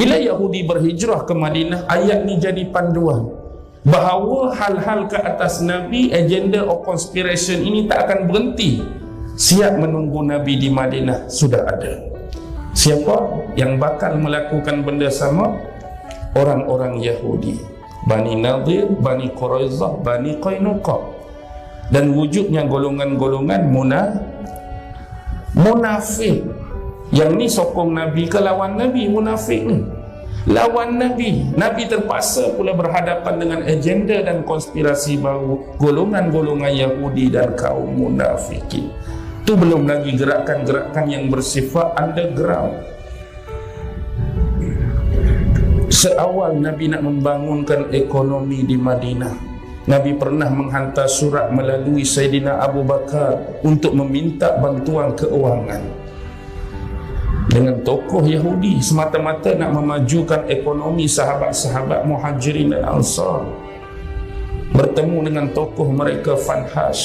Bila Yahudi berhijrah ke Madinah, ayat ni jadi panduan bahawa hal-hal ke atas Nabi, agenda of conspiration ini tak akan berhenti. Siap menunggu Nabi di Madinah sudah ada. Siapa yang bakal melakukan benda sama? Orang-orang Yahudi. Bani Nadir, Bani Quraizah, Bani Qainuqa. Dan wujudnya golongan-golongan munafik munafik yang ni sokong Nabi ke lawan Nabi munafik ni. Lawan Nabi. Nabi terpaksa pula berhadapan dengan agenda dan konspirasi baru golongan-golongan Yahudi dan kaum munafikin. Tu belum lagi gerakan-gerakan yang bersifat underground. Seawal Nabi nak membangunkan ekonomi di Madinah Nabi pernah menghantar surat melalui Sayyidina Abu Bakar untuk meminta bantuan keuangan dengan tokoh Yahudi. Semata-mata nak memajukan ekonomi sahabat-sahabat muhajirin dan ansar. Bertemu dengan tokoh mereka Fanhash